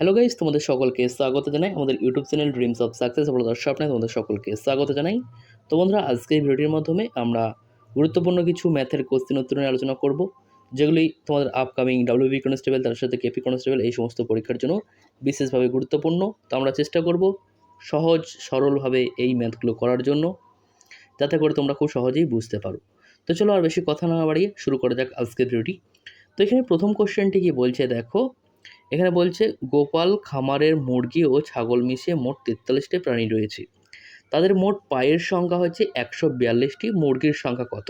Hello guys তোমাদের সকলকে স্বাগত জানাই আমাদের YouTube channel dreams of success সফলতার স্বপ্নে তোমাদের সকলকে স্বাগত জানাই। তো বন্ধুরা, আজকে এই ভিডিওটির মাধ্যমে আমরা গুরুত্বপূর্ণ কিছু ম্যাথের কোশ্চেন উত্তর নিয়ে আলোচনা করব, যেগুলি তোমাদের আপকামিং ডাব্লিউবি কনস্টেবল তার সাথে কেপি কনস্টেবল এই সমস্ত পরীক্ষার জন্য বিশেষভাবে গুরুত্বপূর্ণ। তো আমরা চেষ্টা করব সহজ, সরলভাবে এই ম্যাথগুলো করার জন্য, যাতে করে তোমরা খুব সহজেই বুঝতে পারো। তো চলো আর বেশি কথা না বাড়িয়ে শুরু করা যাক আজকের ভিডিওটি তো এখানে প্রথম কোশ্চেনটি কি বলছে, দেখো এখানে বলছে, গোপাল খামারের মুরগি ও ছাগল মিশিয়ে মোট তেতাল্লিশটি প্রাণী রয়েছে। তাদের মোট পায়ের সংখ্যা হচ্ছে একশো বিয়াল্লিশটি, মুরগির সংখ্যা কত?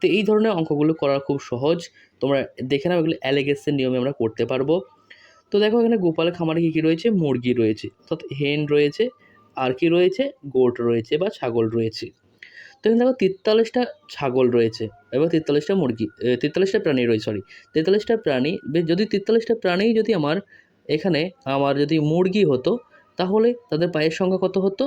তো এই ধরনের অঙ্কগুলো করা খুব সহজ। তোমরা দেখে নাও এগুলো অ্যালিগেশন নিয়মে আমরা করতে পারব। তো দেখো এখানে গোপাল খামারে কী কী রয়েছে? মুরগি রয়েছে। অর্থাৎ হেন রয়েছে, আর কি রয়েছে? গোট রয়েছে বা ছাগল রয়েছে। তো এখানে দেখো তেতাল্লিশটা ছাগল রয়েছে এবং তেতাল্লিশটা মুরগি তেতাল্লিশটা প্রাণী রয়েছে সরি তেতাল্লিশটা প্রাণী যদি তেতাল্লিশটা প্রাণী যদি আমার এখানে আমার যদি মুরগি হতো, তাহলে তাদের পায়ের সংখ্যা কত হতো?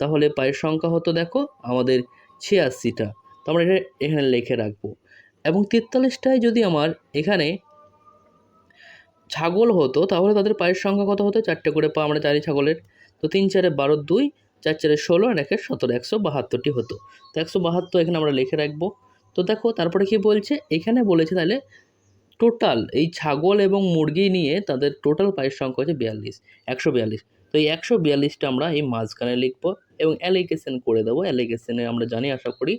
তাহলে পায়ের সংখ্যা হতো দেখো আমাদের ছিয়াশিটা, তো আমরা এটা এখানে লিখে রাখব। এবং তেতাল্লিশটায় যদি আমার এখানে ছাগল হতো, তাহলে তাদের পায়ের সংখ্যা কত হতো? চারটে করে পা, আমরা চারি ছাগলের, তো তিন চারে বারো দুই চার চারে ষোলো আর একে সতেরো, একশো বাহাত্তরটি হতো। তো একশো বাহাত্তর এখানে আমরা লিখে রাখব। তো দেখো, তারপরে কি বলছে? এখানে বলেছে তাহলে টোটাল এই ছাগল এবং মুরগি নিয়ে তাদের টোটাল পায়ের সংখ্যা হচ্ছে বিয়াল্লিশ, একশো বিয়াল্লিশ। তো এই একশো বিয়াল্লিশটা আমরা এই মাঝখানে লিখব এবং অ্যালিগেশন করে দেবো। অ্যালিগেশনে আমরা জানি, আশা করি।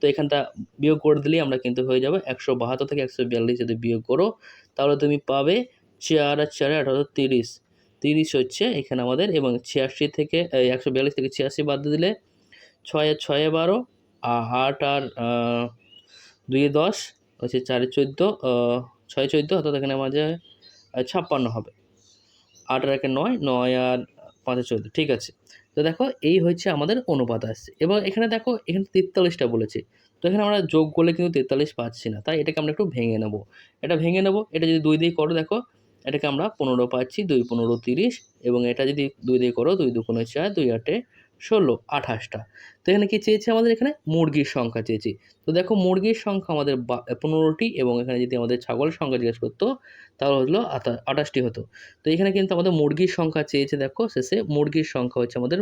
তো এখানটা বিয়োগ করে দিলেই আমরা কিন্তু হয়ে যাবে। একশো বাহাত্তর থেকে একশো বিয়াল্লিশ যদি বিয়োগ করো, তাহলে তুমি পাবে চার আর চারে আঠারো তিরিশ। তিরিশ হচ্ছে এখানে আমাদের এবং ছিয়াশি থেকে একশো বিয়াল্লিশ থেকে ছিয়াশি বাদ দিলে ছয় ছয়ে বারো আট আর দুইয়ে দশ হচ্ছে চারে চোদ্দ ছয় চোদ্দ, অর্থাৎ এখানে মাঝে ছাপ্পান্ন হবে। আট আর একে নয় নয় আর পাঁচে চোদ্দ, ঠিক আছে। তো দেখো এই হচ্ছে আমাদের অনুপাত আসছে এবার এখানে দেখো, এখানে তেতাল্লিশটা বলেছে। তো এখানে আমরা যোগ করলে কিন্তু তেতাল্লিশ পাচ্ছি না। তাই এটাকে আমরা একটু ভেঙে নেব। এটা ভেঙে নেব, এটা যদি দুই দিয়ে করো দেখো এটাকে আমরা পনেরো পাচ্ছি, দুই পনেরো তিরিশ এবং এটা যদি দুই দিয়ে করো, দুই দুগুণে চার, দুই আটে ষোলো, আঠাশটা। তো এখানে কি চেয়েছে আমাদের এখানে? মুরগির সংখ্যা চেয়েছি। তো দেখো মুরগির সংখ্যা আমাদের পনেরোটি এবং এখানে যদি আমাদের ছাগলের সংখ্যা জিজ্ঞেস করতো, তাহলে হলো আঠাশটি হতো। তো এখানে কিন্তু আমাদের মুরগির সংখ্যা চেয়েছে দেখো শেষে, মুরগির সংখ্যা হচ্ছে আমাদের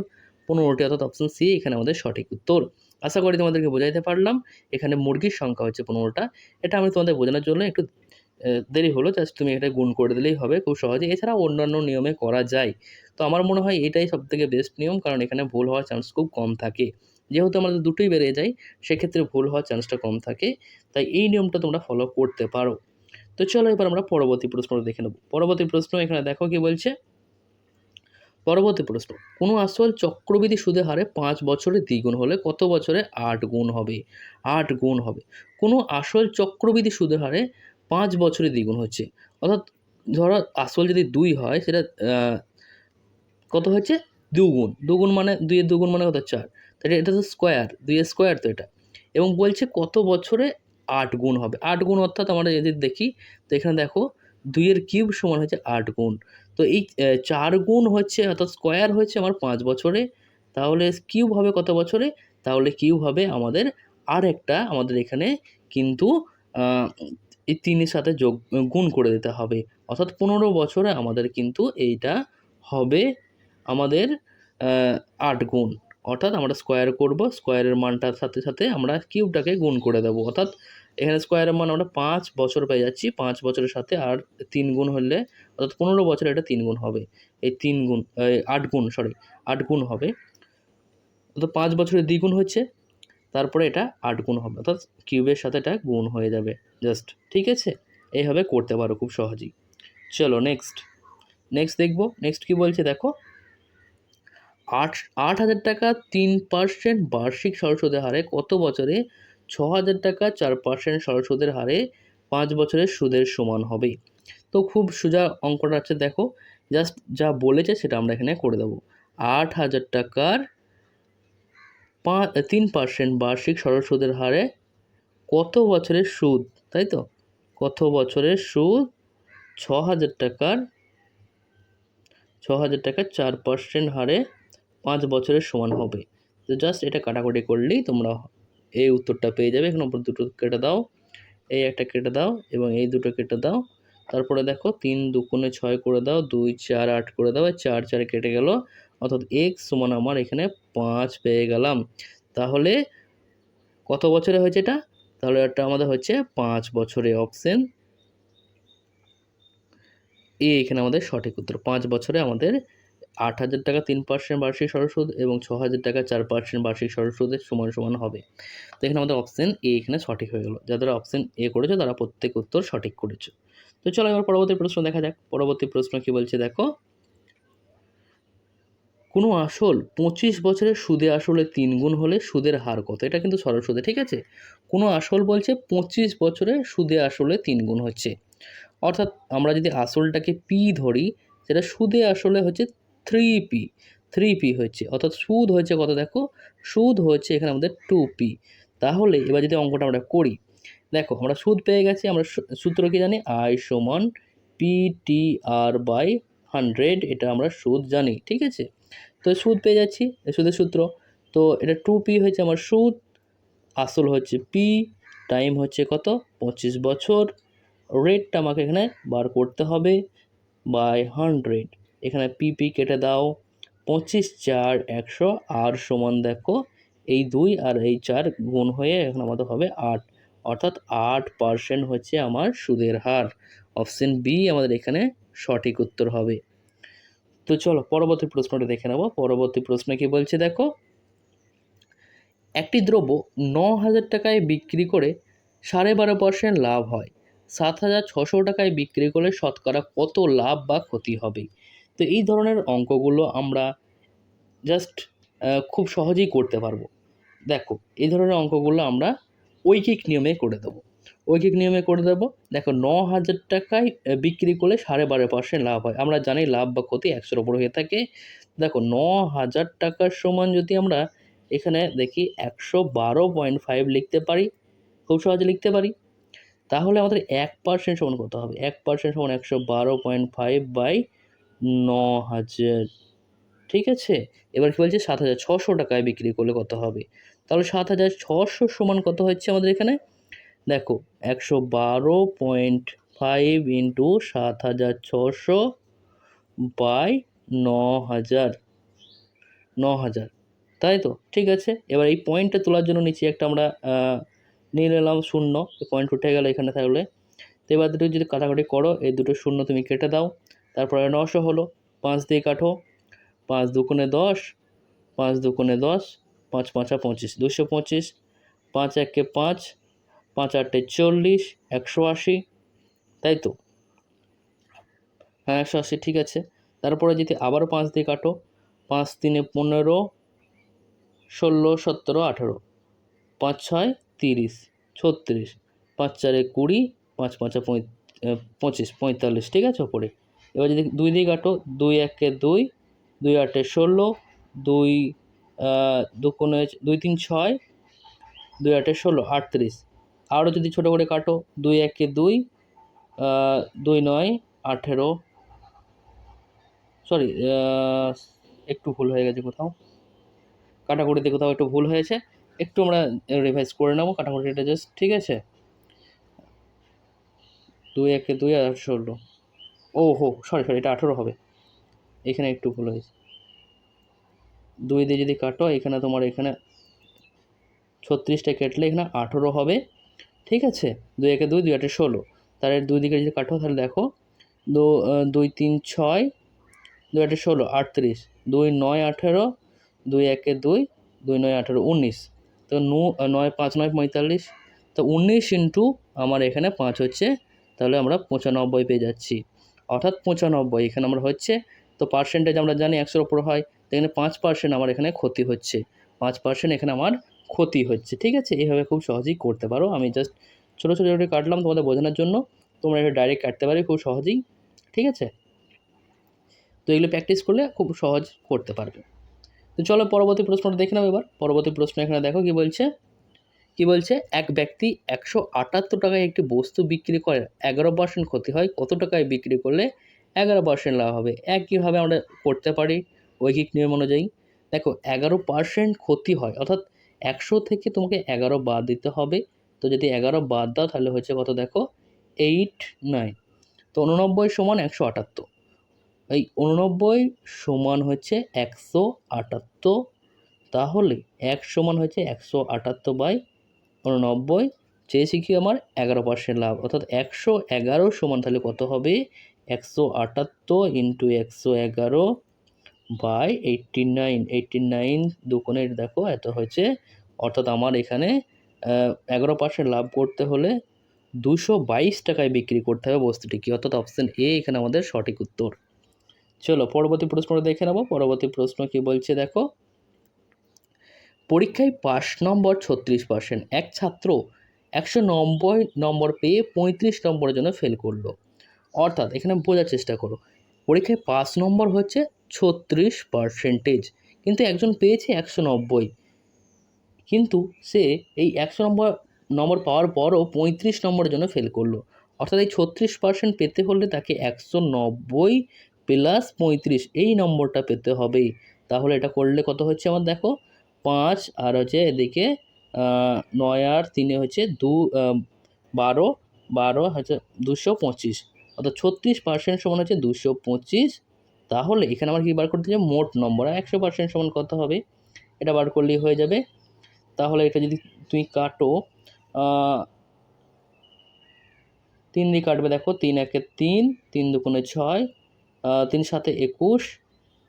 পনেরোটি অর্থাৎ অপশন সি এখানে আমাদের সঠিক উত্তর। আশা করি তোমাদেরকে বোঝাইতে পারলাম, এখানে মুরগির সংখ্যা হচ্ছে পনেরোটা। এটা আমি তোমাদের বোঝানোর জন্য একটু দেরি হলো জাস্ট তুমি এটা গুণ করে দিলেই হবে খুব সহজে। এছাড়া অন্যান্য নিয়মে করা যায়। তো আমার মনে হয় এটাই সবথেকে বেস্ট নিয়ম, কারণ এখানে ভুল হওয়ার চান্স খুব কম থাকে। যেহেতু আমাদের দুটোই বেড়ে যায়, সেক্ষেত্রে ভুল হওয়ার চান্সটা কম থাকে। তাই এই নিয়মটা তোমরা ফলো করতে পারো। তো চলো এবার আমরা পরবর্তী প্রশ্ন দেখে নেব। পরবর্তী প্রশ্ন এখানে দেখো কি বলছে। পরবর্তী প্রশ্ন, কোনো আসল চক্রবৃদ্ধি সুদের হারে পাঁচ বছরে দ্বিগুণ হলে কত বছরে আট গুণ হবে? আট গুণ হবে। কোনো আসল চক্রবৃদ্ধি সুদের হারে পাঁচ বছরে দ্বিগুণ হচ্ছে। অর্থাৎ ধরো আসল যদি দুই হয়, সেটা কত হচ্ছে? দুগুণ। দুগুণ মানে দুইয়ের দুগুণ মানে কত? চার। তাহলে এটা তো স্কোয়ার দুইয়ের স্কোয়ার তো এটা। এবং বলছে কত বছরে আট গুণ হবে? আট গুণ অর্থাৎ আমরা যদি দেখি, তো এখানে দেখো দুইয়ের কিউব সমান হচ্ছে আট গুণ। তো এই চার গুণ হচ্ছে, অর্থাৎ স্কোয়ার হচ্ছে আমার পাঁচ বছরে। তাহলে কিউব হবে কত বছরে? তাহলে কিউব হবে আমাদের আর একটা আমাদের এখানে কিন্তু এই তিনের সাথে যোগ গুণ করে দিতে হবে। অর্থাৎ পনেরো বছরে আমাদের কিন্তু এইটা হবে আমাদের আট গুণ। অর্থাৎ আমরা স্কোয়ার করব স্কোয়ারের মানটার সাথে সাথে আমরা কিউবটাকে গুণ করে দেবো। অর্থাৎ এখানে স্কোয়ারের মান আমরা পাঁচ বছর পেয়ে যাচ্ছি। পাঁচ বছরের সাথে আর তিন গুণ হলে, অর্থাৎ পনেরো বছরে এটা তিন গুণ হবে। এই তিন গুণ আট গুণ সরি আট গুণ হবে। অর্থাৎ পাঁচ বছরের দ্বিগুণ হচ্ছে। তারপরে এটা আট গুণ হবে, অর্থাৎ কিউবের সাথে এটা গুণ হয়ে যাবে। জাস্ট ঠিক আছে? এইভাবে করতে পারো খুব সহজেই। চলো নেক্সট নেক্সট দেখব। নেক্সট কি বলছে দেখো? আট আট হাজার টাকা তিন পার্সেন্ট বার্ষিক সরস্বতের হারে কত বছরে ছ হাজার টাকা চার পার্সেন্ট সরস্বতের হারে পাঁচ বছরের সুদের সমান হবে? তো খুব সোজা অঙ্কটা আছে, দেখো। জাস্ট যা বলেছে সেটা আমরা এখানে করে দেবো। আট হাজার টাকার তিন পার্সেন্ট বার্ষিক সরল সুদের হারে কত বছরের সুদ? তাই তো? কত বছরের সুদ? ছ হাজার টাকার ছ হাজার টাকার চার পার্সেন্ট হারে পাঁচ বছরের সমান হবে। তো জাস্ট এটা কাটাকুটি করলেই তোমরা এই উত্তরটা পেয়ে যাবে। এখন উপর দুটো কেটে দাও। এই একটা কেটে দাও এবং এই দুটো কেটে দাও। তারপরে দেখো তিন দুগুণে ছয় করে দাও, দুই চার আট করে দাও চার চার কেটে গেল অর্থাৎ এক্স সমান আমার এখানে পাঁচ পেয়ে গেলাম। তাহলে কত বছরে হয়েছে এটা? তাহলে এটা আমাদের হচ্ছে পাঁচ বছরে অপশন এ এখানে আমাদের সঠিক উত্তর, পাঁচ বছরে আমাদের আট হাজার টাকা তিন পার্সেন্ট বার্ষিক সরল সুদ এবং ছ হাজার টাকা চার পার্সেন্ট বার্ষিক সরল সুদের সমান সমান হবে। তো এখানে আমাদের অপশন এ এখানে সঠিক হয়ে গেল। যারা অপশন এ করেছ, তারা প্রত্যেক উত্তর সঠিক করেছ। তো চলো এবার পরবর্তী প্রশ্ন দেখা যাক। পরবর্তী প্রশ্ন কি বলছে দেখো? কোনো আসল পঁচিশ বছরের সুদে আসলে তিন গুণ হলে সুদের হার কত? এটা কিন্তু সরল সুদে, ঠিক আছে? কোনো আসল বলছে পঁচিশ বছরে সুদে আসলে তিন গুণ হচ্ছে। অর্থাৎ আমরা যদি আসলটাকে পি ধরি, সেটা সুদে আসলে হচ্ছে থ্রি পি থ্রি পি হচ্ছে। অর্থাৎ সুদ হয়েছে কত দেখো? সুদ হচ্ছে এখানে আমাদের টু পি তাহলে এবার যদি অঙ্কটা আমরা করি, দেখো আমরা সুদ পেয়ে গেছি, আমরা সূত্র কি জানি? আই সমান P T R by hundred এটা আমরা সুদ জানি, ঠিক আছে? তো সুদ পেয়ে যাচ্ছি সুদের সূত্র। তো এটা টু পি হয়েছে আমার সুদ, আসল হচ্ছে পি টাইম হচ্ছে কত? পঁচিশ বছর। রেটটা আমাকে এখানে বার করতে হবে বাই হান্ড্রেড এখানে পিপি কেটে দাও। পঁচিশ চার একশো আর সমান দেখো, এই দুই আর এই চার গুণ হয়ে এখন আমাদের হবে আট। অর্থাৎ আট পার্সেন্ট হচ্ছে আমার সুদের হার। অপশন বি আমাদের এখানে সঠিক উত্তর হবে। তো চলো পরবর্তী প্রশ্নটা দেখে নেব। পরবর্তী প্রশ্ন কি বলছে দেখো, একটি দ্রব্য ন হাজার টাকায় বিক্রি করে সাড়ে বারো পার্সেন্ট লাভ হয়। সাত হাজার ছশো টাকায় বিক্রি করলে শতকরা কত লাভ বা ক্ষতি হবে? তো এই ধরনের অঙ্কগুলো আমরা জাস্ট খুব সহজেই করতে পারব। দেখো, এই ধরনের অঙ্কগুলো আমরা ঐকিক নিয়মে করে দেবো। ঐকিক নিয়মে করে দেবো। দেখো ন হাজার টাকায় বিক্রি করলে সাড়ে বারো পার্সেন্ট লাভ হয়। আমরা জানি লাভ বা ক্ষতি একশোর ওপর হয়ে থাকে। দেখো ন হাজার টাকার সমান যদি আমরা এখানে দেখি একশো বারো পয়েন্ট ফাইভ লিখতে পারি, খুব সহজে লিখতে পারি। তাহলে আমাদের এক পার্সেন্ট সমান কত হবে। এক পার্সেন্ট সমান একশো বারো পয়েন্ট ফাইভ বাই ন হাজার ঠিক আছে? এবার কী বলছে? সাত হাজার ছশো টাকায় বিক্রি করলে কত হবে? তাহলে সাত হাজার ছশো সমান কত হচ্ছে আমাদের এখানে? দেখো, একশো বারো পয়েন্ট ফাইভ ইন্টু সাত হাজার ছশো বাই ন হাজার ন হাজার, তাই তো? ঠিক আছে, এবার এই পয়েন্টটা তোলার জন্য নিচে একটা আমরা নিয়ে নিলাম শূন্য, এই পয়েন্ট উঠে গেল এখানে থাকলে। তো এবার দুটো যদি কাটাকাটি করো, এই দুটো শূন্য তুমি কেটে দাও, তারপরে নশো হলো, পাঁচ দিয়ে কাটো, পাঁচ দুগুণে দশ, পাঁচ দুগুণে দশ, পাঁচ পাঁচা পঁচিশ, দুশো পঁচিশ, পাঁচ একে পাঁচ পাঁচ আটে চল্লিশ একশো আশি তাই তো? হ্যাঁ একশো আশি ঠিক আছে। তারপরে যদি আবারও পাঁচ দিয়ে কাটো পাঁচ তিনে পনেরো ষোলো সতেরো আঠেরো পাঁচ ছয় তিরিশ ছত্রিশ পাঁচ চারে কুড়ি পাঁচ পাঁচা পঁচিশ পঁয়তাল্লিশ ঠিক আছে ওপরে এবার যদি দুই দিয়ে কাটো দুই একে দুই দুই আটে ষোলো দুই আহ, দুকোণে দুই তিন ছয় দুই আটে ষোলো আটত্রিশ আরও যদি ছোটো করে কাটো, দুই একে দুই দুই নয়, আঠেরো। সরি একটু ভুল হয়ে গেছে কোথাও। কাটাকুটিতে কোথাও একটু ভুল হয়েছে। একটু আমরা রিভাইজ করে নেব কাটাকুটিটা জাস্ট ঠিক আছে? দুই একে দুই আর ষোলো। ও হো সরি সরি এটা আঠেরো হবে। এখানে একটু ভুল হয়েছে। দুই দিয়ে যদি কাটো, এখানে তোমার এখানে ছত্রিশটা কেটলে এখানে আঠেরো হবে। ঠিক আছে? দুই একে দুই দুই আটে ষোলো। এর দুই দিকে যদি কাটো, তাহলে দেখো, দু দুই, তিন, ছয়, দুই আটে ষোলো, আটত্রিশ। দুই, নয়, আঠেরো, দুই একে দুই দুই, নয়, আঠেরো, উনিশ। তো নু নয়, পাঁচ, নয়, পঁয়তাল্লিশ। তো উনিশ ইন্টু আমার এখানে পাঁচ হচ্ছে, তাহলে আমরা পঁচানব্বই পেয়ে যাচ্ছি। অর্থাৎ পঁচানব্বই, এখানে আমরা হচ্ছে, তো পার্সেন্টেজ আমরা জানি একশোর ওপর হয় এখানে পাঁচ পার্সেন্ট আমার এখানে ক্ষতি হচ্ছে। পাঁচ পার্সেন্ট এখানে আমার ক্ষতি হচ্ছে, ঠিক আছে? এইভাবে খুব সহজেই করতে পারো। আমি জাস্ট ছোটো ছোটো করে কাটলাম তোমাদের বোঝানোর জন্য। তোমরা এটা ডাইরেক্ট কাটতে পারবে খুব সহজেই, ঠিক আছে? তো এগুলো প্র্যাকটিস করলে খুব সহজ করতে পারবে। তো চলো পরবর্তী প্রশ্নটা দেখে নাও এবার। পরবর্তী প্রশ্ন এখানে দেখো কি বলছে? কি বলছে? এক ব্যক্তি একশো আটাত্তর টাকায় একটি বস্তু বিক্রি করে, এগারো পার্সেন্ট ক্ষতি হয়, কত টাকায় বিক্রি করলে এগারো পার্সেন্ট লাভ হবে? একইভাবে আমরা করতে পারি। ঐকিক নিয়ম অনুযায়ী। দেখো, এগারো পার্সেন্ট ক্ষতি হয়, অর্থাৎ একশো থেকে তোমাকে এগারো বাদ দিতে হবে। তো যদি এগারো বাদ দাও, তাহলে হচ্ছে কত দেখো? এইট নাইন তো উননব্বই সমান একশো আটাত্তর। এই উননব্বই সমান হচ্ছে একশো আটাত্তর। তাহলে এক সমান হচ্ছে একশো আটাত্তর বাই উননব্বই। চেয়েছি কি আমার? এগারো পার্সেন্ট লাভ। অর্থাৎ একশো এগারো সমান তাহলে কত হবে? একশো আটাত্তর ইন্টু একশো এগারো। By eighty nine eighty nine দুকোণের দেখো, এত হয়েছে। অর্থাৎ আমার এখানে এগারো পার্সেন্ট লাভ করতে হলে দুশো বাইশ টাকায় বিক্রি করতে হবে বস্তুটি বস্তুটিকে অর্থাৎ অপশান এ এখানে আমাদের সঠিক উত্তর। চলো, পরবর্তী প্রশ্নটা দেখে নেব। পরবর্তী প্রশ্ন কি বলছে দেখো? পরীক্ষায় পাস নম্বর ছত্রিশ পার্সেন্ট। এক ছাত্র একশো নব্বই নম্বর পেয়ে পঁয়ত্রিশ নম্বরের জন্য ফেল করল। অর্থাৎ এখানে বোঝার চেষ্টা করো। পরীক্ষায় পাস নম্বর হচ্ছে ছত্রিশ পার্সেন্টেজ কিন্তু একজন পেয়েছে একশো নব্বই। কিন্তু সে এই একশো নম্বর নম্বর পাওয়ার পরও পঁয়ত্রিশ নম্বরের জন্য ফেল করল। অর্থাৎ এই ছত্রিশ পার্সেন্ট পেতে হলে তাকে একশো নব্বই প্লাস পঁয়ত্রিশ এই নম্বরটা পেতে হবে। তাহলে এটা করলে কত হচ্ছে আমার দেখো? পাঁচ আর হচ্ছে এদিকে নয় আর তিনে হচ্ছে দু বারো বারো হচ্ছে দুশো পঁচিশ। অর্থাৎ ছত্রিশ পার্সেন্ট সমান হচ্ছে দুশো পঁচিশ। তাহলে এখানে আমার কি বার করতে হবে মোট নম্বর আর একশো পার্সেন্ট সমান কত হবে? এটা বার করলেই হয়ে যাবে। তাহলে এটা যদি তুমি কাটো তিন দিয়ে কাটবে দেখো, তিন একে তিন তিন দুগুণে ছয় তিন সাথে একুশ,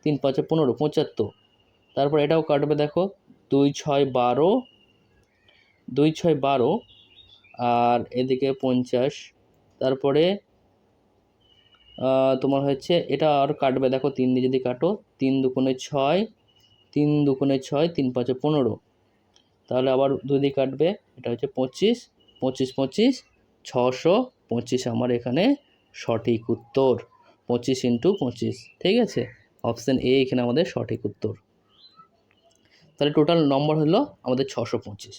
তিন পাঁচে পনেরো, পঁচাত্তর। তারপর এটাও কাটবে দেখো, দুই ছয় বারো, দুই ছয় বারো, আর এদিকে পঞ্চাশ। তারপরে তোমার হচ্ছে এটা আর কাটবে। দেখো, তিন দিয়ে যদি কাটো, তিন দুগুণে ছয়, তিন দুগুণে ছয়, তিন পাঁচে পনেরো। তাহলে আবার দুই দিয়ে কাটবে, এটা হচ্ছে পঁচিশ পঁচিশ পঁচিশ, ছশো, পঁচিশ আমার এখানে সঠিক উত্তর। পঁচিশ ইন্টু পঁচিশ, ঠিক আছে? অপশান এ এখানে আমাদের সঠিক উত্তর। তাহলে টোটাল নম্বর হলো আমাদের ছশো পঁচিশ।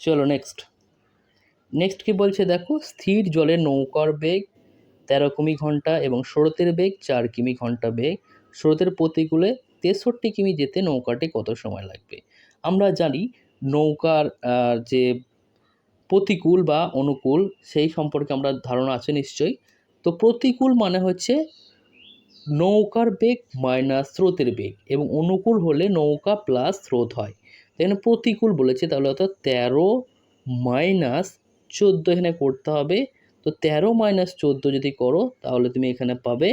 চলো নেক্সট নেক্সট কি বলছে দেখো? স্থির জলে নৌকার বেগ তেরো কিমি ঘণ্টা এবং স্রোতের বেগ চার কিমি ঘণ্টা বেগ। স্রোতের প্রতিকূলে তেষট্টি কিমি যেতে নৌকাটি কত সময় লাগবে? আমরা জানি নৌকার যে প্রতিকূল বা অনুকূল সেই সম্পর্কে আমরা ধারণা আছে নিশ্চয়ই। তো প্রতিকূল মানে হচ্ছে নৌকার বেগ মাইনাস স্রোতের বেগ এবং অনুকূল হলে নৌকা প্লাস স্রোত হয়। এখানে প্রতিকূল বলেছে, তাহলে অর্থাৎ তেরো মাইনাস চোদ্দ এখানে করতে হবে। তো তেরো মাইনাস চোদ্দ যদি করো, তাহলে তুমি এখানে পাবে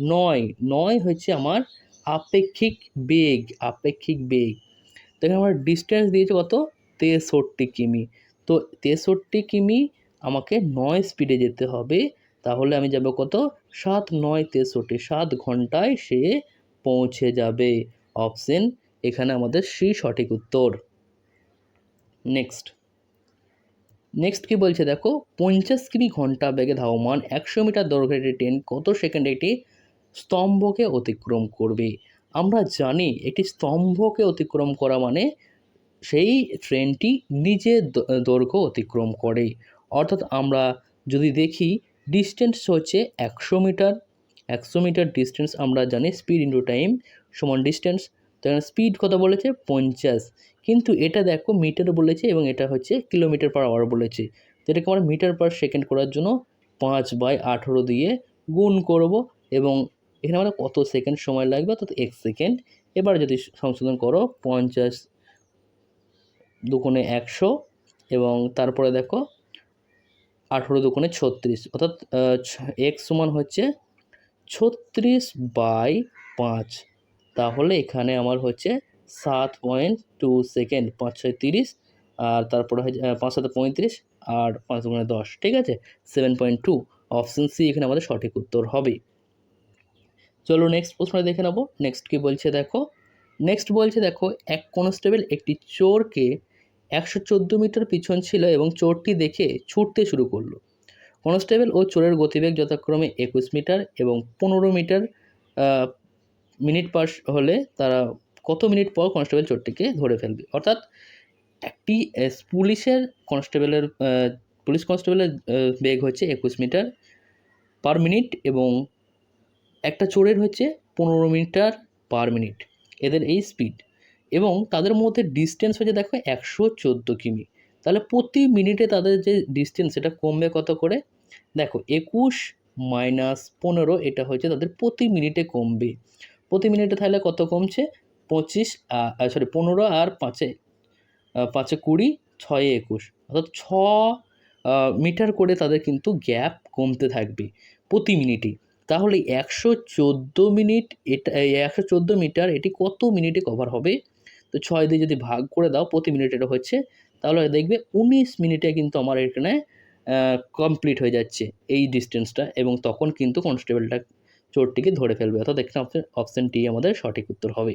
নয়। নয় হচ্ছে আমার আপেক্ষিক বেগ আপেক্ষিক বেগ। তো এখানে আমার ডিস্টেন্স দিয়েছে কত? তেষট্টি কিমি। তো তেষট্টি কিমি আমাকে নয় স্পিডে যেতে হবে। তাহলে আমি যাব কত? সাত নয় তেষট্টি। সাত ঘন্টায় সে পৌঁছে যাবে। অপশন এখানে আমাদের সি সঠিক উত্তর। নেক্সট নেক্সট কি বলছে দেখো, পঞ্চাশ কিমি ঘণ্টা বেগে ধাবমান, একশো মিটার দৈর্ঘ্যের একটি ট্রেন কত সেকেন্ডে একটি স্তম্ভকে অতিক্রম করবে? আমরা জানি একটি স্তম্ভকে অতিক্রম করা মানে সেই ট্রেনটি নিজের দৈর্ঘ্য অতিক্রম করে। অর্থাৎ আমরা যদি দেখি ডিস্টেন্স হচ্ছে একশো মিটার একশো মিটার ডিস্টেন্স আমরা জানি স্পিড ইন্টু টাইম সমান ডিস্টেন্স তো স্পিড কত বলেছে? পঞ্চাশ। কিন্তু এটা দেখো মিটার বলেছে এবং এটা হচ্ছে কিলোমিটার পার আওয়ার বলেছে। তো এটাকে আমরা মিটার পার সেকেন্ড করার জন্য পাঁচ বাই আঠেরো দিয়ে গুণ করব এবং এখানে আমরা কত সেকেন্ড সময় লাগবে অর্থাৎ এক সেকেন্ড। এবার যদি সংশোধন করো পঞ্চাশ দুগুণে একশো এবং তারপরে দেখো আঠেরো দুগুণে ছত্রিশ অর্থাৎ এক্স সমান হচ্ছে ছত্রিশ বাই পাঁচ। তাহলে এখানে আমার হচ্ছে সাত পয়েন্ট টু সেকেন্ড পাঁচ ছয় তিরিশ আর তারপরে আহ, পাঁচ সাথে পঁয়ত্রিশ আর পাঁচ দুগুণে দশ ঠিক আছে? Seven point two option C এখানে আমাদের সঠিক উত্তর হবে। চলো নেক্সট প্রশ্ন দেখে নেব। নেক্সট কি বলছে দেখো? নেক্সট বলছে দেখো এক কনস্টেবল একটি চোরকে একশো চোদ্দ মিটার পিছন ছিল এবং চোরটি দেখে ছুটতে শুরু করল। কনস্টেবল ও চোরের গতিবেগ যথাক্রমে একুশ মিটার এবং পনেরো মিটার মিনিট পার হলে তারা কত মিনিট পর কনস্টেবল চোরটিকে ধরে ফেলবে? অর্থাৎ একটি পুলিশের কনস্টেবলের পুলিশ কনস্টেবলের বেগ হচ্ছে একুশ মিটার পার মিনিট এবং একটা চোরের হচ্ছে পনেরো মিটার পার মিনিট। এদের এই স্পিড। এবং তাদের মধ্যে ডিস্টেন্স হচ্ছে দেখো একশো চোদ্দ কিমি। তাহলে প্রতি মিনিটে তাদের যে ডিস্টেন্স সেটা কমবে কত করে? দেখো একুশ মাইনাস পনেরো, এটা হচ্ছে তাদের প্রতি মিনিটে কমবে। প্রতি মিনিটে তাহলে কত কমছে? পঁচিশ সরি পনেরো আর পাঁচে পাঁচে কুড়ি, ছয়ে একুশ। অর্থাৎ ছ মিটার করে তাদের কিন্তু গ্যাপ কমতে থাকবে প্রতি মিনিটে তাহলে একশো চোদ্দ মিনিট এটা একশো চোদ্দ মিটার এটি কত মিনিটে কভার হবে? তো ছয় দিয়ে যদি ভাগ করে দাও, প্রতি মিনিট এটা হচ্ছে, তাহলে দেখবে উনিশ মিনিটে কিন্তু আমার এখানে কমপ্লিট হয়ে যাচ্ছে এই ডিস্টেন্সটা এবং তখন কিন্তু কনস্টেবলটা চোরটিকে ধরে ফেলবে। অর্থাৎ এখানে অপশন অপশান টি আমাদের সঠিক উত্তর হবে।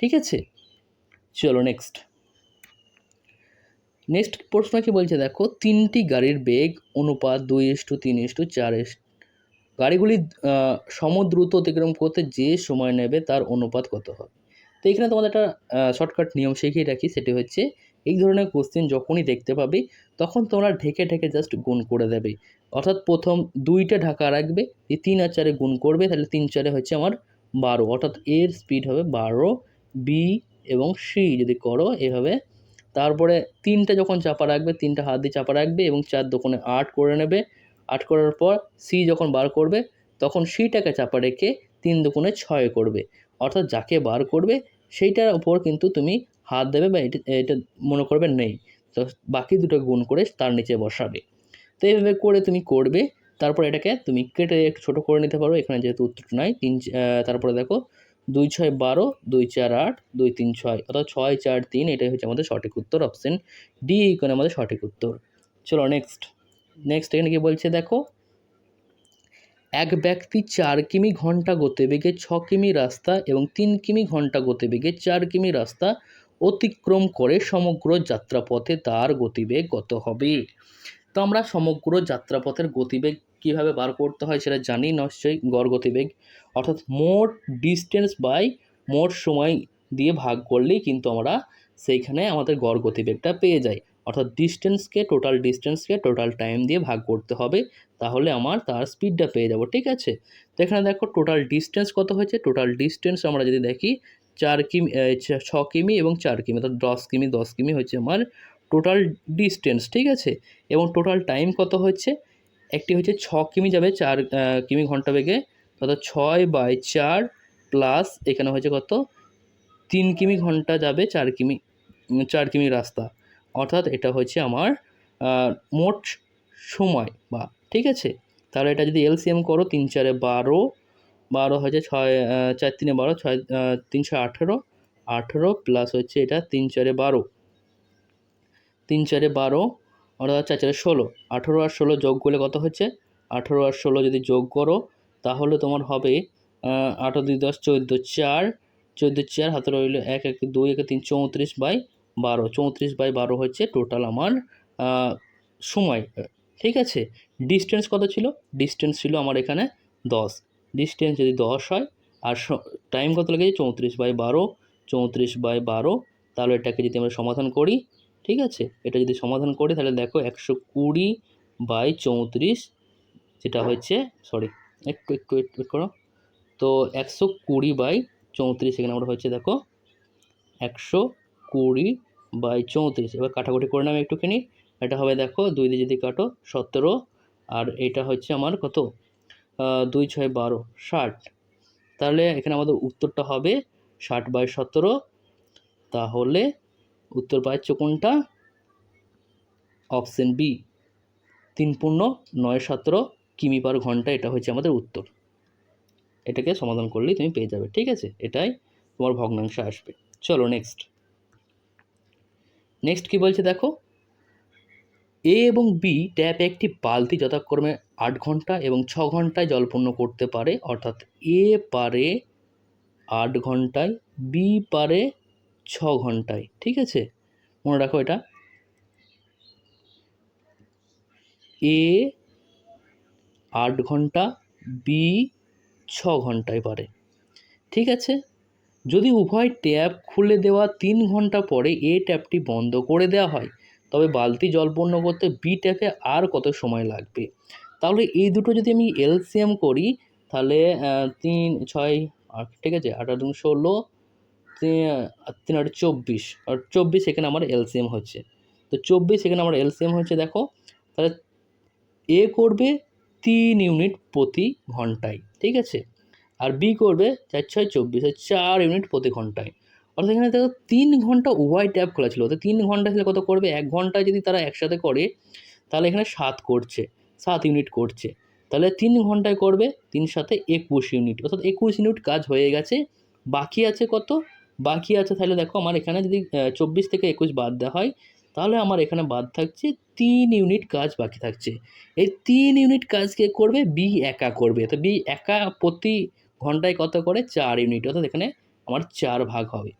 ঠিক আছে? চলো নেক্সট নেক্সট প্রশ্ন কি বলছে দেখো, তিনটি গাড়ির বেগ অনুপাত দুই ইস টু তিন ইস টু চার ইস গাড়িগুলি সমদ্রুত অতিক্রম করতে যে সময় নেবে তার অনুপাত কত হবে? তো এখানে তোমাদের একটা শর্টকাট নিয়ম শিখিয়ে রাখি, সেটি হচ্ছে এই ধরনের কোশ্চেন যখনই দেখতে পাবে, তখন তোমরা ঢেকে ঢেকে জাস্ট গুণ করে দেবে। অর্থাৎ প্রথম দুইটা ঢাকা রাখবে, এই তিন আর চারে গুণ করবে, তাহলে তিন চারে হচ্ছে আমার বারো, অর্থাৎ এর স্পিড হবে বারো বি এবং সি যদি করো এভাবে, তারপরে তিনটা যখন চাপা রাখবে, তিনটা হাত দিয়ে চাপা রাখবে এবং চার দোকানে আট করে নেবে। আট করার পর সি যখন বার করবে, তখন সিটাকে চাপা রেখে তিন দুগুণে ছয় করবে। অর্থাৎ যাকে বার করবে, সেইটার উপর কিন্তু তুমি হাত দেবে বা এটা এটা মনে করবে নেই। তো বাকি দুটো গুণ করে তার নিচে বসাবে। তো এইভাবে করে তুমি করবে, তারপর এটাকে তুমি কেটে একটু ছোটো করে নিতে পারো। এখানে যেহেতু উত্তর নাই, তিন তারপরে দেখো দুই ছয় বারো, দুই চার আট, দুই তিন ছয়, অর্থাৎ ছয় চার তিন, এটাই হচ্ছে আমাদের সঠিক উত্তর। অপশন ডি এখানে আমাদের সঠিক উত্তর। চলো নেক্সট নেক্সট এখানে কি বলছে দেখো? এক ব্যক্তি চার কিমি ঘণ্টা গতিবেগে ছ কিমি রাস্তা এবং তিন কিমি ঘণ্টা গতিবেগে চার কিমি রাস্তা অতিক্রম করে সমগ্র যাত্রাপথে তার গতিবেগ কত হবে? তো আমরা সমগ্র যাত্রাপথের গতিবেগ কীভাবে বার করতে হয় সেটা জানি নিশ্চয়ই গড় গতিবেগ। অর্থাৎ মোট ডিস্টেন্স বাই মোট সময় দিয়ে ভাগ করলেই কিন্তু আমরা সেইখানে আমাদের গড় গতিবেগটা পেয়ে যাই। অর্থাৎ ডিস্টেন্সকে টোটাল ডিস্টেন্সকে টোটাল টাইম দিয়ে ভাগ করতে হবে, তাহলে আমার তার স্পিডটা পেয়ে যাব, ঠিক আছে? তো এখানে দেখো টোটাল ডিস্টেন্স কত হয়েছে? টোটাল ডিস্টেন্স আমরা যদি দেখি, চার কিমি ছ কিমি এবং চার কিমি, অর্থাৎ দশ কিমি দশ কিমি হচ্ছে আমার টোটাল ডিস্টেন্স ঠিক আছে? এবং টোটাল টাইম কত হচ্ছে একটি হচ্ছে ছ কিমি যাবে, চার কিমি ঘণ্টা বেগে। অর্থাৎ ছয় বাই চার প্লাস এখানে হচ্ছে কত? তিন কিমি ঘণ্টা যাবে, চার কিমি চার কিমি রাস্তা। অর্থাৎ এটা হচ্ছে আমার মোট সময় বা, ঠিক আছে? তাহলে এটা যদি এলসিএম করো, তিন চারে বারো বারো হচ্ছে ছয় চার তিনে বারো, ছয় তিন ছয় আঠেরো আঠেরো প্লাস হচ্ছে এটা তিন চারে বারো। তিন চারে বারো অর্থাৎ চার চারে ষোলো। আঠেরো আর ষোলো যোগ করলে কত হচ্ছে? আঠেরো আর ষোলো যদি যোগ করো, তাহলে তোমার হবে আঠেরো দুই দশ চোদ্দ চার। চোদ্দ চার হাতে রইল এক এক, দুই, এক তিন, চৌত্রিশ বাই বারো। চৌত্রিশ বাই বারো হচ্ছে টোটাল আমার সময়। ঠিক আছে? ডিস্টেন্স কত ছিল? ডিস্টেন্স ছিল আমার এখানে দশ। ডিস্টেন্স যদি দশ হয়, আর টাইম কত লেগেছে? চৌত্রিশ বাই বারো। চৌত্রিশ বাই বারো, তাহলে এটাকে যদি আমরা সমাধান করি ঠিক আছে? এটা যদি সমাধান করি, তাহলে দেখো একশো কুড়ি বাই চৌত্রিশ, যেটা হচ্ছে সরি একটু একটু একটু করো। তো একশো কুড়ি বাই চৌত্রিশ, এখানে আমরা হচ্ছে দেখো, একশো কুড়ি বাই চৌত্রিশ। এবার কাটাকুটি করে নেবে একটুখানি। এটা হবে দেখো, দুই দিয়ে যদি কাটো, সতেরো। আর এটা হচ্ছে আমার কত? দুই ছয় বারো, ষাট। তাহলে এখানে আমাদের উত্তরটা হবে ষাট বাই সতেরো। তাহলে উত্তর পাচ্ছ কোনটা? অপশন বি তিন পূর্ণ নয় সতেরো কিমি পার ঘণ্টা, এটা হচ্ছে আমাদের উত্তর। এটাকে সমাধান করলেই তুমি পেয়ে যাবে, ঠিক আছে? এটাই তোমার ভগ্নাংশ আসবে। চলো নেক্সট নেক্সট কি বলছে দেখো? এ এবং বি ট্যাপে একটি বালতি যথাক্রমে আট ঘণ্টা এবং ছ ঘন্টায় জল পূর্ণ করতে পারে, অর্থাৎ এ পারে আট ঘন্টায় বি পারে ছ ঘন্টায়, ঠিক আছে? মনে রাখো এটা। এ আট ঘণ্টা, বি ছ ঘন্টায় পারে, ঠিক আছে? যদি উভয় ট্যাপ খুলে দেওয়া তিন ঘণ্টা পরে এ ট্যাপটি বন্ধ করে দেওয়া হয়, তবে বালতি জল পূর্ণ করতে বি ট্যাপে আর কত সময় লাগবে? তাহলে এই দুটো যদি আমি এলসিএম করি, তাহলে তিন, ছয়, আট, ঠিক আছে? দুগুণ ষোলো তিন- আট চব্বিশ। আর চব্বিশ এখানে আমার এলসিএম হচ্ছে। তো চব্বিশ এখানে আমার এলসিএম হচ্ছে, দেখো, তাহলে এ করবে তিন ইউনিট প্রতি ঘন্টায়, ঠিক আছে? আর বি করবে চার ছয় চব্বিশ চার ইউনিট প্রতি ঘন্টায়। অর্থাৎ এখানে দেখো তিন ঘণ্টা ওয়াই ট্যাব খোলা ছিল। তো তিন ঘণ্টা হলে কত করবে? এক ঘন্টায় যদি তারা একসাথে করে, তাহলে এখানে সাত করছে, সাত ইউনিট করছে। তাহলে তিন ঘন্টায় করবে, তিন সাথে একুশ ইউনিট অর্থাৎ একুশ ইউনিট কাজ হয়ে গেছে। বাকি আছে কত? বাকি আছে, তাহলে দেখো আমার এখানে যদি চব্বিশ থেকে একুশ বাদ দেওয়া হয়, তাহলে আমার এখানে বাদ থাকছে তিন ইউনিট কাজ বাকি থাকছে। এই তিন ইউনিট কাজ কে করবে? বি একা করবে। তো বি একা প্রতি ঘন্টায় কত করে? চার ইউনিট অর্থাৎ এখানে আমার চার ভাগ হবে।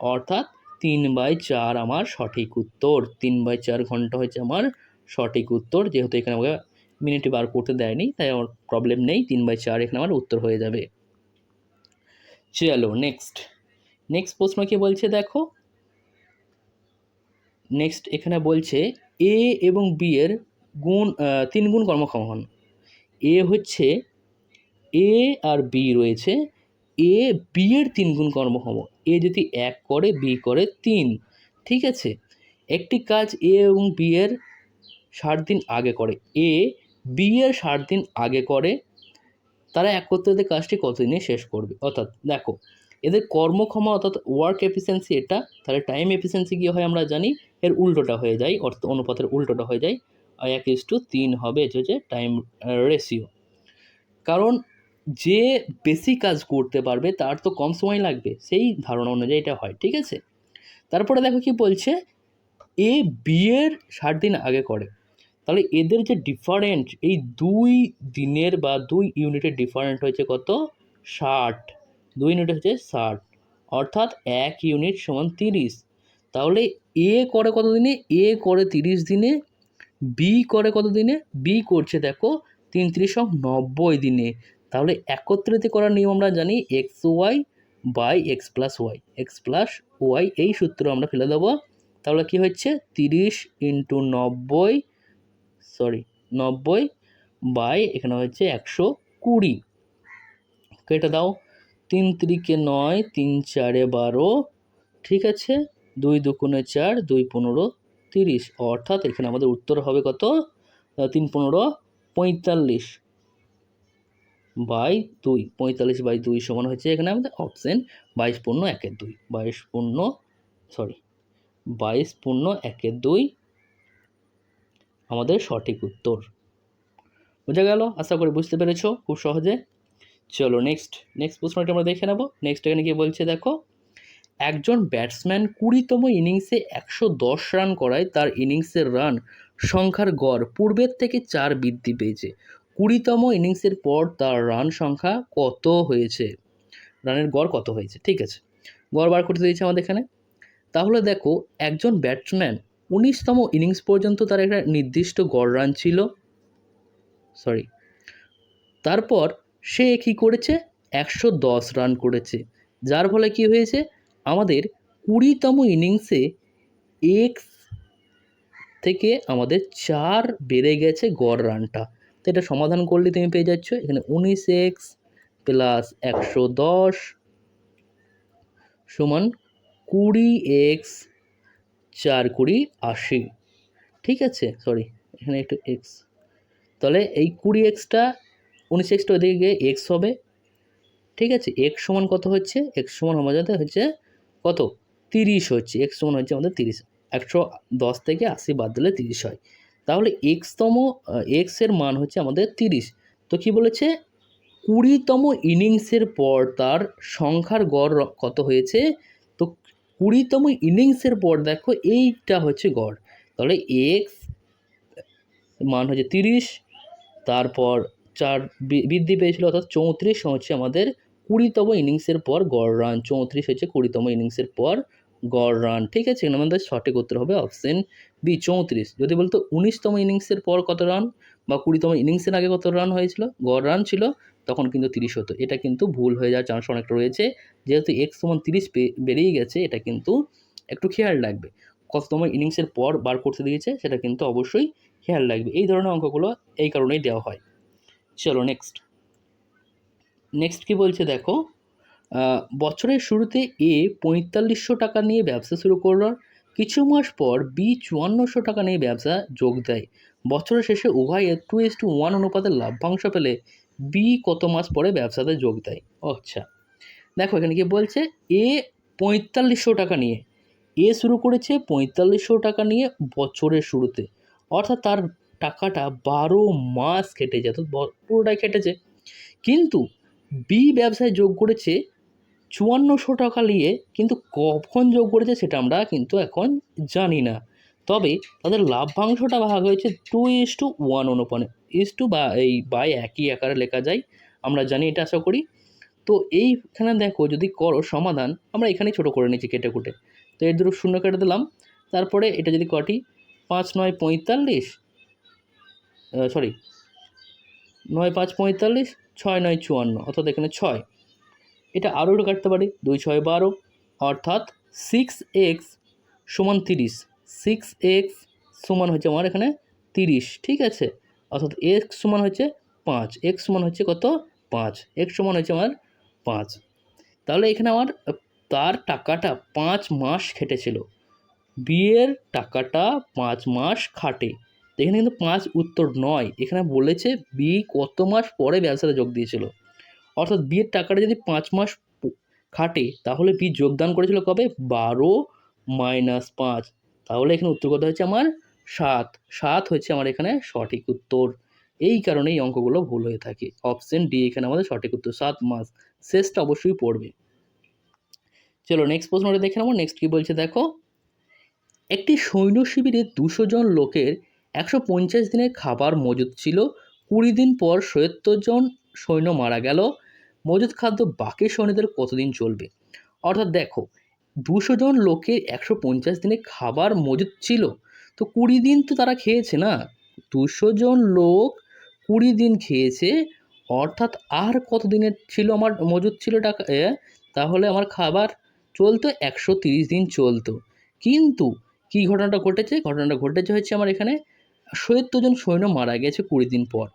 অর্থাৎ তিন বাই চার আমার সঠিক উত্তর। তিন বাই চার ঘণ্টা হচ্ছে আমার সঠিক উত্তর। যেহেতু এখানে আমাকে মিনিটে বার করতে দেয়নি, তাই আমার প্রবলেম নেই। তিন বাই চার এখানে আমার উত্তর হয়ে যাবে। চলো নেক্সট নেক্সট প্রশ্ন কি বলছে দেখো? নেক্সট এখানে বলছে এ এবং বি এর গুণ তিন গুণ কর্মক্ষম হন। এ হচ্ছে এ আর বি রয়েছে। এ বি এর তিন গুণ কর্মক্ষম। এ যদি এক করে বি করে তিন। ঠিক আছে? একটি কাজ এ এবং বি এর ষাট দিন আগে করে। এ বি এর ষাট দিন আগে করে। তারা একত্রিত কাজটি কতদিনে শেষ করবে? অর্থাৎ দেখো এদের কর্মক্ষমা অর্থাৎ ওয়ার্ক এফিসিয়েন্সি এটা, তাহলে টাইম এফিসিয়েন্সি কী হয় আমরা জানি? এর উল্টোটা হয়ে যায় অর্থ অনুপাতের উল্টোটা হয়ে যায়। এক ইস টু তিন হবে, এটা হচ্ছে টাইম রেশিও কারণ যে বেশি কাজ করতে পারবে, তার তো কম সময় লাগবে। সেই ধারণা অনুযায়ী এটা হয়, ঠিক আছে? তারপরে দেখো কি বলছে, এ বিয়ের ষাট দিন আগে করে। তাহলে এদের যে ডিফারেন্ট এই দুই দিনের বা দুই ইউনিটের ডিফারেন্ট হয়েছে কত? ষাট। দুই ইউনিট হচ্ছে ষাট। অর্থাৎ এক ইউনিট সমান তিরিশ। তাহলে এ করে কত দিনে? এ করে তিরিশ দিনে, বি করে কত দিনে? বি করছে দেখো তিন তিরিশ নব্বই দিনে। তাহলে একত্রিত করার নিয়ম আমরা জানি X Y by X plus Y. X plus Y এই সূত্র আমরা ফেলে দেবো। তাহলে কি হচ্ছে? তিরিশ ইন্টু নব্বই, সরি, নব্বই বাই এখানে হচ্ছে একশো কুড়ি। কেটে দাও। তিন তিরিকে নয়, তিন চারে বারো, ঠিক আছে? দুই দুগুণে চার, দুই পনেরো, তিরিশ। অর্থাৎ এখানে আমাদের উত্তর হবে কত? তিন পনেরো, পঁয়তাল্লিশ বাই দুই। পঁয়তাল্লিশ বাই দুই সমান হচ্ছে এখানে আমাদের অপশন বাইশ পূর্ণ একের দুই। বাইশ পূর্ণ সরি বাইশ পূর্ণ একের দুই আমাদের সঠিক উত্তর। বোঝা গেল? আশা করি বুঝতে পেরেছ। খুব সহজে চলো নেক্সট নেক্সট প্রশ্নটা আমরা দেখে নেব। নেক্সট এখানে কি বলছে, দেখো, একজন ব্যাটসম্যান কুড়িতম ইনিংসে একশো দশ রান করায়, তার ইনিংসের রান সংখ্যার গড় পূর্বের থেকে চার বৃদ্ধি পেয়েছে। কুড়িতম ইনিংসের পর তার রান সংখ্যা কত হয়েছে? রানের গড় কত হয়েছে? ঠিক আছে। গড় বার করতে দিয়েছে আমাদের এখানে। তাহলে দেখো, একজন ব্যাটসম্যান উনিশতম ইনিংস পর্যন্ত তার একটা নির্দিষ্ট গড় রান ছিল। সরি তারপর সে কী করেছে? একশো দশ রান করেছে। যার ফলে কি হয়েছে? আমাদের কুড়িতম ইনিংসে এক্স থেকে আমাদের চার বেড়ে গেছে গড় রানটা। তো এটা সমাধান করলে তুমি পেয়ে যাচ্ছ। এখানে উনিশ এক্স প্লাস একশো দশ সমান কুড়ি এক্স চার কুড়ি আশি। ঠিক আছে? সরি এখানে একটু এক্স তাহলে এই কুড়ি এক্সটা উনিশ এক্সটা ওদিকে গিয়ে এক্স হবে, ঠিক আছে? এক্স সমান কত হচ্ছে? এক্স সমান আমাদের হচ্ছে কত? তিরিশ হচ্ছে। এক্স সমান হচ্ছে আমাদের তিরিশ। একশো দশ থেকে আশি বাদ দিলে তিরিশ হয়। তাহলে এক্সতম এক্সের মান হচ্ছে আমাদের তিরিশ। তো কি বলেছে? কুড়িতম ইনিংসের পর তার সংখ্যার গড় কত হয়েছে? তো কুড়িতম ইনিংসের পর দেখো এইটা হচ্ছে গড়। তাহলে এক্স মান হচ্ছে তিরিশ, তারপর চার বৃদ্ধি পেয়েছিল অর্থাৎ চৌত্রিশ হচ্ছে আমাদের কুড়িতম ইনিংসের পর গড় রান চৌত্রিশ হচ্ছে কুড়িতম ইনিংসের পর গড় রান ঠিক আছে আমাদের সঠিক উত্তর হবে অপশন বি চৌত্রিশ। যদি বলতো উনিশতম ইনিংসের পর কত রান বা কুড়িতম ইনিংসের আগে কত রান হয়েছিল? গড় রান ছিল, তখন কিন্তু তিরিশ হতো। এটা কিন্তু ভুল হয়ে যাওয়ার চান্স অনেকটা রয়েছে। যেহেতু এক্স সমান তিরিশ বেরিয়ে গেছে, এটা কিন্তু একটু খেয়াল রাখবে। কততম ইনিংসের পর বার করতে দিয়েছে, সেটা কিন্তু অবশ্যই খেয়াল রাখবে। এই ধরনের অঙ্কগুলো এই কারণেই দেওয়া হয়। চলো নেক্সট নেক্সট কি বলছে দেখো? বছরের শুরুতে এ পঁয়তাল্লিশশো টাকা নিয়ে ব্যবসা শুরু করল। কিছু মাস পর বি চুয়ান্নশো টাকা নিয়ে ব্যবসা যোগ দেয়। বছরের শেষে উভয়ে টু এস টু ওয়ান অনুপাতে লভ্যাংশ পেলে বি কত মাস পরে ব্যবসাতে যোগ দেয়? আচ্ছা। দেখো এখানে কি বলছে? এ পঁয়তাল্লিশশো টাকা নিয়ে। এ শুরু করেছে পঁয়তাল্লিশশো টাকা নিয়ে বছরের শুরুতে। অর্থাৎ তার টাকাটা বারো মাস অর্থাৎ ব- পুরোটাই কেটেছে কিন্তু বি ব্যবসায় যোগ করেছে চুয়ান্নশো টাকা নিয়ে, কিন্তু কখন যোগ করেছে সেটা আমরা কিন্তু এখন জানি না। তবে তাদের লাভ্যাংশটা ভাগ হয়েছে টু ইস টু ওয়ান অনুপানে ইস টু বা এই বাই একই আকারে লেখা যায়, আমরা জানি এটা আশা করি। তো এইখানে দেখো যদি করো সমাধান, আমরা এখানেই ছোটো করে নিচ্ছি কেটে কুটে। তো এর দুটো শূন্য কেটে দিলাম। তারপরে এটা যদি কটি পাঁচ, নয়, পঁয়তাল্লিশ সরি নয় পাঁচ পঁয়তাল্লিশ, ছয় নয় চুয়ান্ন, অর্থাৎ এখানে ছয়। এটা আরও একটু কাটতে পারি, দুই ছয় বারো, অর্থাৎ সিক্স এক্স সমান তিরিশ সিক্স এক্স সমান হচ্ছে আমার এখানে তিরিশ, ঠিক আছে? অর্থাৎ এক্স সমান হচ্ছে পাঁচ এক্স সমান হচ্ছে কত? পাঁচ এক্স সমান হচ্ছে আমার পাঁচ। তাহলে এখানে আমার, তার টাকাটা পাঁচ মাস খেটেছিল। বিয়ের টাকাটা পাঁচ মাস খাটে। এখানে কিন্তু পাঁচ উত্তর নয়। এখানে বলেছে বি কত মাস পরে ব্যবসাতে যোগ দিয়েছিল? অর্থাৎ বিয়ের টাকাটা যদি পাঁচ মাস খাটে, তাহলে বি যোগদান করেছিল কবে? বারো মাইনাস পাঁচ। তাহলে এখানে উত্তর কত হচ্ছে আমার? সাত। সাত হচ্ছে আমার এখানে সঠিক উত্তর। এই কারণে এই অঙ্কগুলো ভুল হয়ে থাকে। অপশন ডি এখানে আমাদের সঠিক উত্তর, সাত মাস। শেষটা অবশ্যই পড়বে। চলো নেক্সট প্রশ্নটা দেখে নেব। নেক্সট কী বলছে দেখো? একটি সৈন্য শিবিরে দুশো জন লোকের একশো পঞ্চাশ দিনের খাবার মজুদ ছিল, কুড়ি দিন পর সত্তর সৈন্য মারা গেল। মজুদ খাদ্য বাকি সৈন্যদের কতদিন চলবে? অর্থাৎ দেখো, দুশো জন লোকের একশো পঞ্চাশ দিনের খাবার মজুদ ছিল, তো কুড়ি দিন তো তারা খেয়েছে না? দুশো জন লোক কুড়ি দিন খেয়েছে, অর্থাৎ আর কত দিনের ছিল আমার মজুদ ছিল টাকা? তাহলে আমার খাবার চলতো, একশো তিরিশ দিন চলতো। কিন্তু কী ঘটনাটা ঘটেছে? ঘটনাটা ঘটেছে হচ্ছে আমার এখানে সত্তর সৈন্য মারা গেছে কুড়ি দিন পর।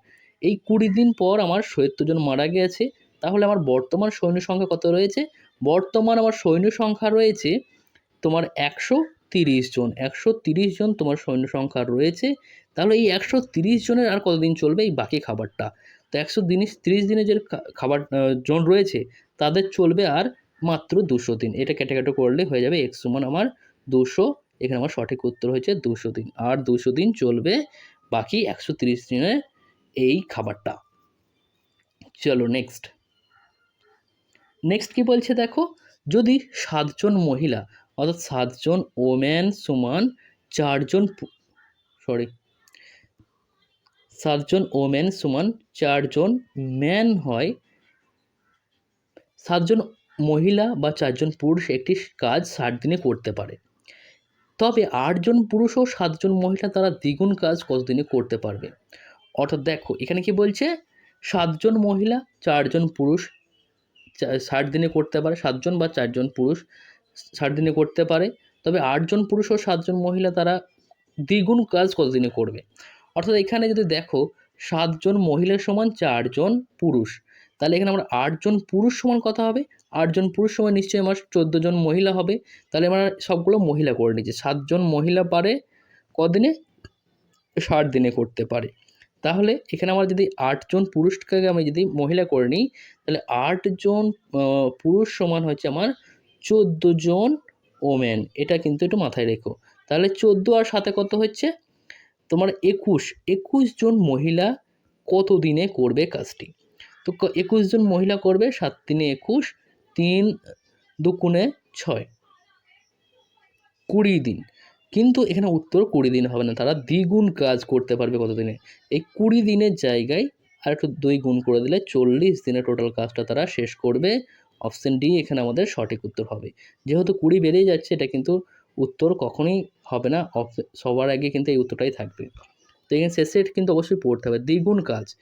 এই কুড়ি দিন পর আমার সত্তর মারা গেছে। তাহলে আমার বর্তমান সৈন্য সংখ্যা কত রয়েছে? বর্তমান আমার সৈন্য সংখ্যা রয়েছে তোমার একশো তিরিশ জন। একশো তিরিশ জন তোমার সৈন্য সংখ্যা রয়েছে। তাহলে এই একশো তিরিশ জনের আর কতদিন চলবে এই বাকি খাবারটা? তো একশো দিন তিরিশ দিনের যে খাবার জন রয়েছে, তাদের চলবে আর মাত্র দুশো দিন। এটা কেটে কেটে করলে হয়ে যাবে এক্স সমান আমার দুশো এখানে আমার সঠিক উত্তর হয়েছে দুশো দিন। আর দুশো দিন চলবে বাকি একশো তিরিশ দিনের এই খাবারটা। চলো নেক্সট নেক্সট কি বলছে দেখো? যদি সাতজন মহিলা, অর্থাৎ সাতজন ওম্যান সমান চারজন সরি সাতজন ওম্যান সমান চারজন ম্যান হয়, সাতজন মহিলা বা চারজন পুরুষ একটি কাজ ষাট দিনে করতে পারে। তবে আটজন পুরুষ ও সাতজন মহিলা তারা দ্বিগুণ কাজ কতদিনে করতে পারবে? অর্থাৎ দেখো, এখানে কি বলছে? সাতজন মহিলা, চারজন পুরুষ ষাট দিনে করতে পারে, সাতজন বা চারজন পুরুষ ষাট দিনে করতে পারে। তবে আটজন পুরুষ ও সাতজন মহিলা তারা দ্বিগুণ কাজ কতদিনে করবে? অর্থাৎ এখানে যদি দেখো, সাতজন মহিলা সমান চারজন পুরুষ। তাহলে এখানে আমরা আটজন পুরুষ সমান কথা হবে আটজন পুরুষ সমান নিশ্চয়ই আমার চোদ্দ জন মহিলা হবে। তাহলে আমরা সবগুলো মহিলা করে নিচ্ছি। সাতজন মহিলা পারে কদিনে? ষাট দিনে করতে পারে। তাহলে এখানে আমার যদি আটজন পুরুষকে আমি যদি মহিলা করে নিই, তাহলে আটজন পুরুষ সমান হচ্ছে আমার জন ওমেন। এটা কিন্তু একটু মাথায় রেখো। তাহলে চোদ্দ আর সাথে কত হচ্ছে? তোমার একুশ। একুশ জন মহিলা কত দিনে করবে কাজটি? তো একুশ জন মহিলা করবে, সাত দিনে একুশ তিন দুকুণে ছয়। কুড়ি দিন। কিন্তু এখানে উত্তর কুড়ি দিন হবে না। তারা দ্বিগুণ কাজ করতে পারবে কত দিনে এই কুড়ি দিনের জায়গায় আর একটু দুই গুণ করে দিলে চল্লিশ দিনে টোটাল কাজটা তারা শেষ করবে। অপশান ডি এখানে আমাদের সঠিক উত্তর হবে। যেহেতু কুড়ি বেড়েই যাচ্ছে, এটা কিন্তু উত্তর কখনোই হবে না। সবার আগে কিন্তু এই উত্তরটাই থাকবে। তো এখানে শেষে কিন্তু অবশ্যই পড়তে হবে। দ্বিগুণ কাজ।